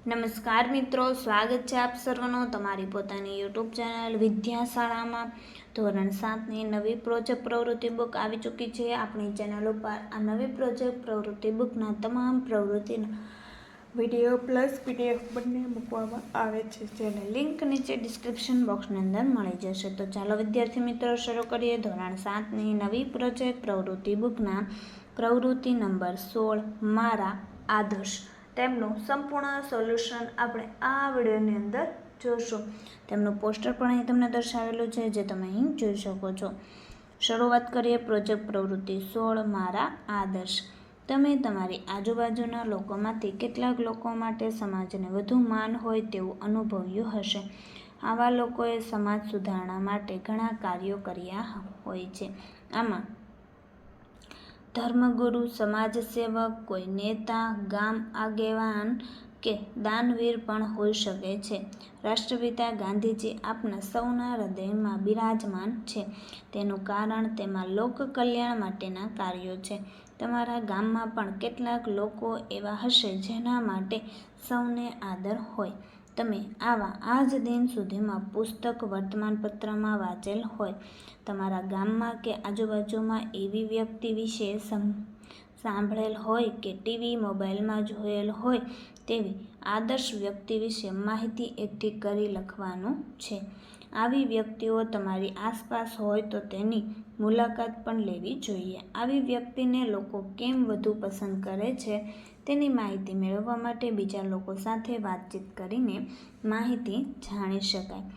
નમસ્કાર મિત્રો, સ્વાગત છે આપ સર્વનો તમારી પોતાની યુટ્યુબ ચેનલ વિદ્યાશાળામાં. ધોરણ સાતની નવી પ્રોજેક્ટ પ્રવૃત્તિ બુક આવી ચૂકી છે. આપણી ચેનલ ઉપર આ નવી પ્રોજેક્ટ પ્રવૃત્તિ બુકના તમામ પ્રવૃત્તિના વીડિયો પ્લસ પીડીએફ બંને મૂકવામાં આવે છે, જેને લિંક નીચે ડિસ્ક્રિપ્શન બોક્સની અંદર મળી જશે. તો ચાલો વિદ્યાર્થી મિત્રો, શરૂ કરીએ ધોરણ સાતની નવી પ્રોજેક્ટ પ્રવૃત્તિ બુકના. પ્રવૃત્તિ નંબર સોળ, મારા આદર્શ તેમનું સંપૂર્ણ સોલ્યુશન આપણે આ વિડીયોની અંદર જોશું તેમનું પોસ્ટર પણ અહીં તમને દર્શાવેલું છે, જે તમે અહીં જોઈ શકો છો. શરૂઆત કરીએ પ્રોજેક્ટ પ્રવૃત્તિ સોળ, મારા આદર્શ. તમે તમારી આજુબાજુના લોકોમાંથી કેટલાક લોકો માટે સમાજને વધુ માન હોય તેવું અનુભવ્યું હશે. આવા લોકોએ સમાજ સુધારણા માટે ઘણા કાર્યો કર્યા હોય છે. આમાં ધર્મગુરુ, સમાજસેવક, કોઈ નેતા, ગામ આગેવાન કે દાનવીર પણ હોઈ શકે છે. રાષ્ટ્રપિતા ગાંધીજી આપના સૌના હૃદયમાં બિરાજમાન છે. તેનું કારણ તેમાં લોક કલ્યાણ માટેના કાર્યો છે. તમારા ગામમાં પણ કેટલાક લોકો એવા હશે જેના માટે સૌને આદર હોય. તમે આવા આજ દિન સુધીમાં પુસ્તક વર્તમાનપત્રમાં વાંચેલ હોય, તમારા ગામમાં કે આજુબાજુમાં એવી વ્યક્તિ વિશે સાંભળેલ હોય કે ટીવી મોબાઈલમાં જોયેલ હોય તેવી આદર્શ વ્યક્તિ વિશે માહિતી એકઠી કરી લખવાનું છે. આવી વ્યક્તિઓ તમારી આસપાસ હોય તો તેની મુલાકાત પણ લેવી જોઈએ. આવી વ્યક્તિને લોકો કેમ વધુ પસંદ કરે છે તેની માહિતી મેળવવા માટે બીજા લોકો સાથે વાતચીત કરીને માહિતી જાણી શકાય.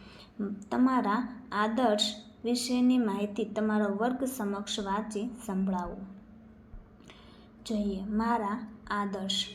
તમારા આદર્શ વિશેની માહિતી તમારો વર્ગ સમક્ષ વાંચી સંભળાવો. જોઈએ, મારા આદર્શ.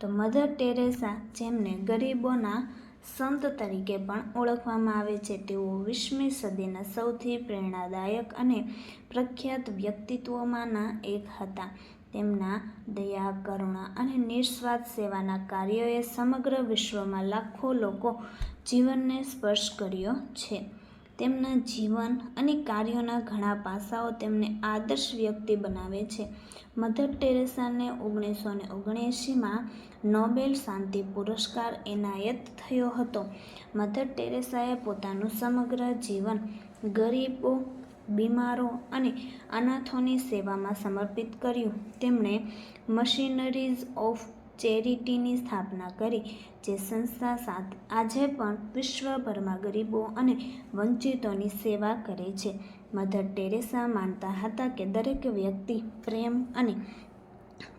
તો મધર ટેરેસા જેમને ગરીબોના સંત તરીકે પણ ઓળખવામાં આવે છે. તેઓ વીસમી સદીના સૌથી પ્રેરણાદાયક અને પ્રખ્યાત વ્યક્તિત્વોમાંના એક હતા. તેમના દયા, કરુણા અને નિસ્વાર્થ સેવાના કાર્યોએ સમગ્ર વિશ્વમાં લાખો લોકો જીવનને સ્પર્શ કર્યો છે. તેમના જીવન અને કાર્યોના ઘણા પાસાઓ તેમને આદર્શ વ્યક્તિ બનાવે છે. મધર ટેરેસાને ઓગણીસો ને ઓગણએંશીમાં નોબેલ શાંતિ પુરસ્કાર એનાયત થયો હતો. મધર ટેરેસાએ પોતાનું સમગ્ર જીવન ગરીબો, બીમારો અને અનાથોની સેવામાં સમર્પિત કર્યું. તેમણે મશીનરીઝ ઓફ ચેરિટીની સ્થાપના કરી, જે સંસ્થા સાથ આજે પણ વિશ્વભરમાં ગરીબો અને વંચિતોની સેવા કરે છે. મધર ટેરેસા માનતા હતા કે દરેક વ્યક્તિ પ્રેમ અને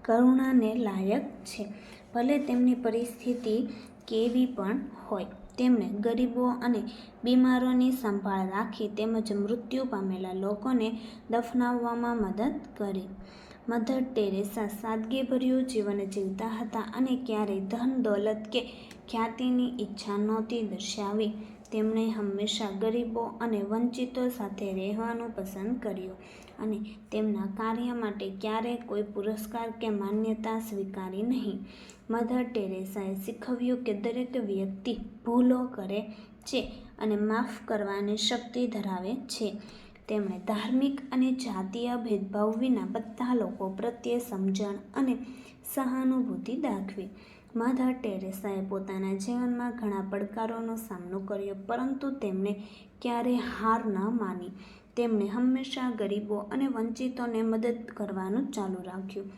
કરુણાને લાયક છે. ભલે તેમની પરિસ્થિતિ કેવી પણ હોય, તેમણે ગરીબો અને બીમારોની સંભાળ રાખી તેમજ મૃત્યુ પામેલા લોકોને દફનાવવામાં મદદ કરી. મધર ટેરેસા સાદગીભર્યું જીવન જીવતા હતા અને ક્યારેય ધન દોલત કે ખ્યાતિની ઈચ્છા નહોતી દર્શાવી. તેમણે હંમેશા ગરીબો અને વંચિતો સાથે રહેવાનું પસંદ કર્યું અને તેમના કાર્ય માટે ક્યારેય કોઈ પુરસ્કાર કે માન્યતા સ્વીકારી નહીં. મધર ટેરેસાએ શીખવ્યું કે દરેક વ્યક્તિ ભૂલો કરે છે અને માફ કરવાની શક્તિ ધરાવે છે. તેમણે ધાર્મિક અને જાતીય ભેદભાવ વિના બધા લોકો પ્રત્યે સમજણ અને સહાનુભૂતિ દાખવી. મધર ટેરેસાએ પોતાના જીવનમાં ઘણા પડકારોનો સામનો કર્યો, પરંતુ તેમણે ક્યારેય હાર ન માની. તેમણે હંમેશા ગરીબો અને વંચિતોને મદદ કરવાનું ચાલુ રાખ્યું.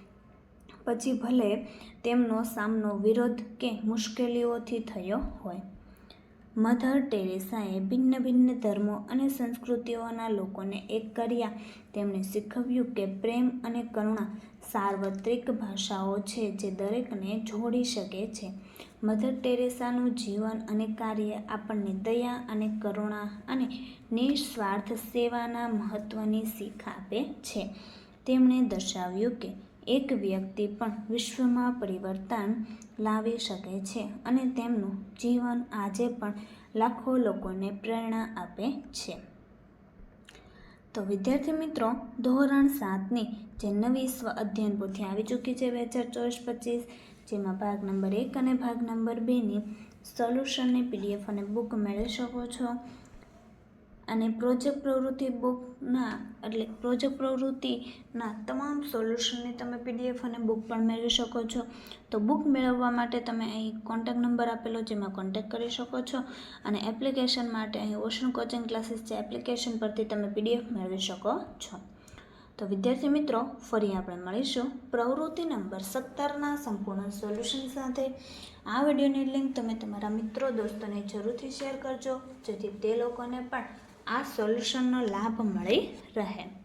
પછી ભલે તેમનો સામનો વિરોધ કે મુશ્કેલીઓથી થયો હોય. મધર ટેરેસાએ ભિન્ન ભિન્ન ધર્મો અને સંસ્કૃતિઓના લોકોને એક કર્યા. તેમણે શીખવ્યું કે પ્રેમ અને કરુણા સાર્વત્રિક ભાષાઓ છે જે દરેકને જોડી શકે છે. મધર ટેરેસાનું જીવન અને કાર્ય આપણને દયા અને કરુણા અને નિસ્વાર્થ સેવાના મહત્ત્વની શીખ આપે છે. તેમણે દર્શાવ્યું કે એક વ્યક્તિ પણ વિશ્વમાં પરિવર્તન લાવી શકે છે અને તેમનું જીવન આજે પણ લાખો લોકોને પ્રેરણા આપે છે. તો વિદ્યાર્થી મિત્રો, ધોરણ સાતની જે નવી સ્વ અધ્યયન પોથી આવી ચૂકી છે બે હજાર ચોવીસ પચીસ, જેમાં ભાગ નંબર એક અને ભાગ નંબર બેની સોલ્યુશનની પીડીએફ અને બુક મેળવી શકો છો. અને પ્રોજેક્ટ પ્રવૃત્તિ બુકના એટલે પ્રોજેક્ટ પ્રવૃત્તિના તમામ સોલ્યુશનની તમે પીડીએફ અને બુક પણ મેળવી શકો છો. તો બુક મેળવવા માટે તમે અહીં કોન્ટેક્ટ નંબર આપેલો જેમાં કોન્ટેક્ટ કરી શકો છો. અને એપ્લિકેશન માટે અહીં ઓશન કોચિંગ ક્લાસીસ છે એપ્લિકેશન પરથી તમે પીડીએફ મેળવી શકો છો. તો વિદ્યાર્થી મિત્રો, ફરી આપણે મળીશું પ્રવૃત્તિ નંબર સત્તરના સંપૂર્ણ સોલ્યુશન સાથે. આ વિડીયોની લિંક તમે તમારા મિત્રો, દોસ્તોને જરૂરથી શેર કરજો, જેથી તે લોકોને પણ આ સોલ્યુશનનો લાભ મળી રહે.